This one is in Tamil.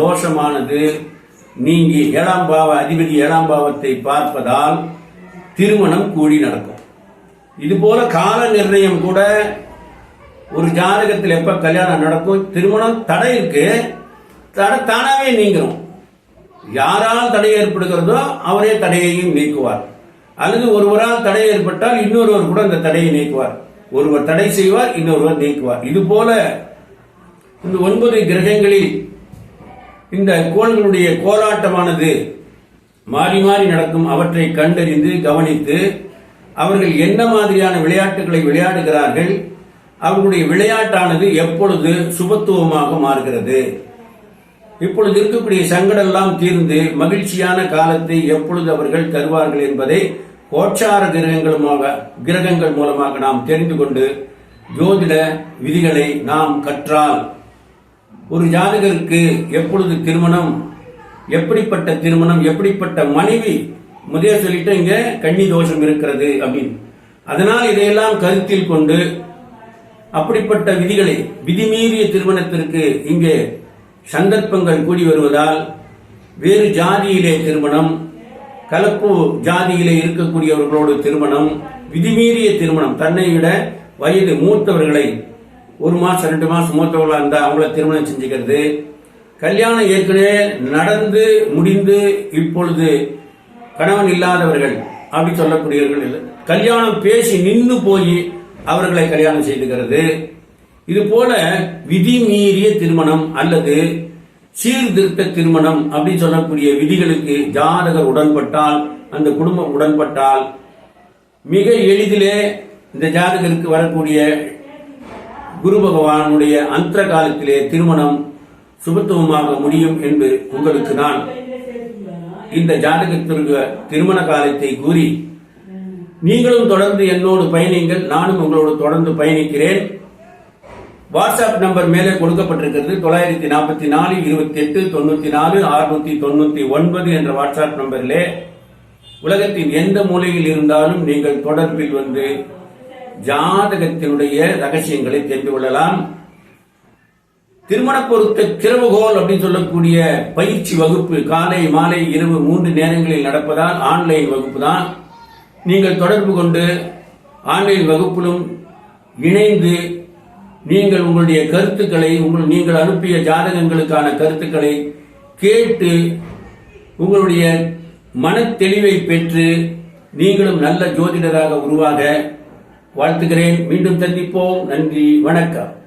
தோஷமானது நீங்கி ஏழாம் பாவ அதிபதி ஏழாம் பாவத்தை பார்ப்பதால் திருமணம் கூடி நடக்கும். இது போல கால நிர்ணயம் கூட ஒரு ஜாதகத்தில் எப்ப கல்யாணம் நடக்கும்? திருமணம் தடை இருக்கு. தடை தானாவே நீங்கிறோம் யாரால் தடை ஏற்படுகிறதோ அவரே தடையையும் நீக்குவார். அல்லது ஒருவரால் தடை ஏற்பட்டால் இன்னொருவர் கூட அந்த தடையை நீக்குவார். ஒருவர் தடை செய்வார் இன்னொருவர் நீக்குவார். இது போல இந்த ஒன்பது கிரகங்களில் இந்த கோள்களுடைய கோலாட்டமானது மாறி மாறி நடக்கும் அவற்றை கண்டறிந்து கவனித்து அவர்கள் என்ன மாதிரியான விளையாட்டுகளை விளையாடுகிறார்கள் அவர்களுடைய விளையாட்டானது எப்பொழுது சுபத்துவமாக மாறுகிறது. இப்பொழுது இருக்கக்கூடிய சங்கடெல்லாம் தீர்ந்து மகிழ்ச்சியான காலத்தை எப்பொழுது அவர்கள் தருவார்கள் என்பதை கோச்சார கிரகங்களுமாக கிரகங்கள் மூலமாக நாம் தெரிந்து கொண்டு ஜோதிட விதிகளை நாம் கற்றால் ஒரு ஜாதகருக்கு எப்பொழுது திருமணம் எப்படிப்பட்ட திருமணம் எப்படிப்பட்ட மனைவி? முதலே சொல்லிட்டு இங்க கன்னி தோஷம் இருக்கிறது அப்படின்னு. அதனால் இதையெல்லாம் கருத்தில் கொண்டு அப்படிப்பட்ட விதிகளை விதிமீறிய திருமணத்திற்கு இங்கே சந்தர்ப்பங்கள் கூடி வருவதால் வேறு ஜாதியிலே திருமணம் கலப்பு ஜாதியிலே இருக்கக்கூடியவர்களோடு திருமணம் விதிமீறிய திருமணம் தன்னை விட வயது மூத்தவர்களை ஒரு மாசம் ரெண்டு மாசம் மூத்தவர்களா இருந்தா அவங்கள திருமணம் செஞ்சுக்கிறது கல்யாணம் ஏற்கனவே நடந்து முடிந்து இப்பொழுது கணவன் இல்லாதவர்கள் அப்படி சொல்லக்கூடியவர்கள் இல்லை. கல்யாணம் பேசி நின்று போய் அவர்களை கல்யாணம் செய்துகிறது இது போல விதி மீறிய திருமணம் அல்லது சீர்திருத்த திருமணம் அப்படின்னு சொல்லக்கூடிய விதிகளுக்கு ஜாதகர் உடன்பட்டால் அந்த குடும்பம் உடன்பட்டால் மிக எளிதிலே இந்த ஜாதகருக்கு வரக்கூடிய குரு பகவானுடைய அந்த காலத்திலே திருமணம் சுபத்துவமாக முடியும் என்று உங்களுக்கு நான் இந்த ஜாதகத்திற்கு திருமண காலத்தை கூறி நீங்களும் தொடர்ந்து என்னோடு பயணிங்கள் நானும் உங்களோடு தொடர்ந்து பயணிக்கிறேன். வாட்ஸ்அப் நம்பர் மேலே கொடுக்கப்பட்டிருக்கிறது தொள்ளாயிரத்தி நாற்பத்தி நாலு இருபத்தி எட்டு தொண்ணூத்தி நாலு அறுநூத்தி தொண்ணூத்தி ஒன்பது என்ற வாட்ஸ்அப் நம்பரிலே. உலகத்தின் எந்த மூலையில் இருந்தாலும் நீங்கள் தொடர்பில் வந்து ஜாதகத்தினுடைய ரகசியங்களை தெரிந்து கொள்ளலாம். திருமண பொருத்த திறவுகோல் அப்படின்னு சொல்லக்கூடிய பயிற்சி வகுப்பு காலை மாலை இரவு மூன்று நேரங்களில் நடப்பதால் ஆன்லைன் வகுப்பு தான் நீங்கள் தொடர்பு கொண்டு ஆன்லைன் வகுப்பிலும் இணைந்து நீங்கள் உங்களுடைய கருத்துக்களை உங்கள் நீங்கள் அனுப்பிய ஜாதகங்களுக்கான கருத்துக்களை கேட்டு உங்களுடைய மன தெளிவை பெற்று நீங்களும் நல்ல ஜோதிடராக உருவாக வாழ்த்துகிறேன். மீண்டும் சந்திப்போம். நன்றி. வணக்கம்.